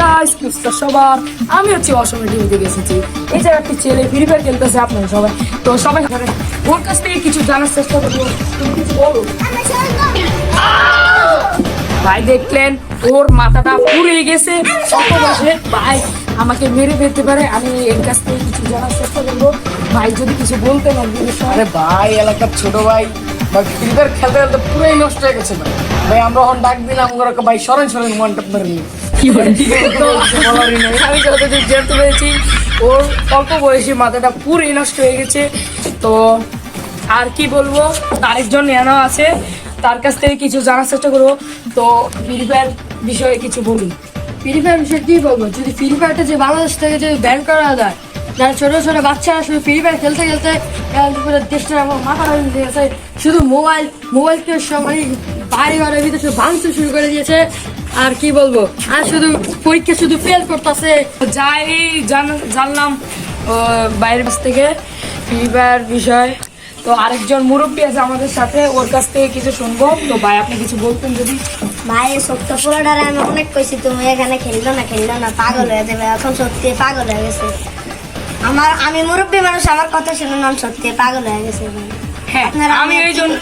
Guys সবার? আমি হচ্ছে অসময় টিভিতে গেছি এই যে একটি ছেলে ফ্রি ফায়ার খেলতেছে আপনারা সবাই। তো সবাই ওর কাছ থেকে কিছু জানার চেষ্টা করব। তুমি কিছু বলো। ভাই দেখলেন, ওর মাথাটা পুড়ে গেছে। ভাই আমাকে মেরে ফেলতে পারে। আমি এর কাছ থেকে কিছু জানার চেষ্টা করব। ভাই যদি কিছু বলতে না আরে ভাই, এলাকার ছোট ভাই। ভাই, ফ্রি ফায়ার খেলতে খেলতে পুরোই নষ্ট হয়ে গেছে, ভাই। ভাই, আমরা এখন ডাক দিলাম ওরা ভাই সরেন সরেন টপ মেরে তো আমি যতদূর জানতে পেরেছি ওর অল্প বয়সী মাথাটা পুরোই নষ্ট হয়ে গেছে। তো আর কি বলব? আরেকজন নেওয়া আছে তার কাছ থেকে কিছু জানার চেষ্টা করব। তো ফ্রি ফায়ার বিষয়ে কিছু বলুন। ফ্রি ফায়ার বিষয়ে কি বলব? যদি ফ্রি ফায়ারটা যে বাংলাদেশ থেকে যদি ব্যান করা যায় যারা ছোট ছোট বাচ্চারা শুধু ফ্রি ফায়ার খেলতে খেলতে দেশটা আমার মাথা গেছে শুধু মোবাইল মোবাইলকে সবাই বাড়ি ঘরের ভিতরে ভাঙতে শুরু করে দিয়েছে। আর কি বলব? আর শুধু পরীক্ষা শুধু ফেল করতেছে। যাই জানলাম বাইরের কাছ থেকে ফায়ার বিষয়। তো আরেকজন মুরব্বী আছে আমাদের সাথে, ওর কাছ থেকে কিছু শুনব। তো ভাই, আপনি কিছু বলতেন যদি। ভাই সত্য পুরোটারে আমি অনেক কইছি, তুমি এখানে খেললো না খেললো না, পাগল হয়ে যাবে। এখন সত্যি পাগল হয়ে গেছে। আমার, আমি মুরব্বী মানুষ, আমার কথা শুনে না সত্যি পাগল হয়ে গেছে। হ্যাঁ আমি এই জন্য?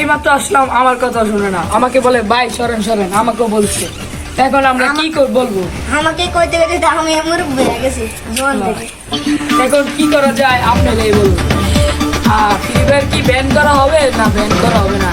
এইমাত্র আসলাম আমার কথা শুনে না আমাকে বলে বাই সরেন সরেন আমাকেও বলছে। এখন আমরা কি বলব? আমাকে কইতে গেলে আমি মুরব্বী হয়ে গেছি এখন কি করা যায় আপনারাই বলুন। ফ্রি ফায়ার কি ব্যান করা হবে না ব্যান করা হবে না?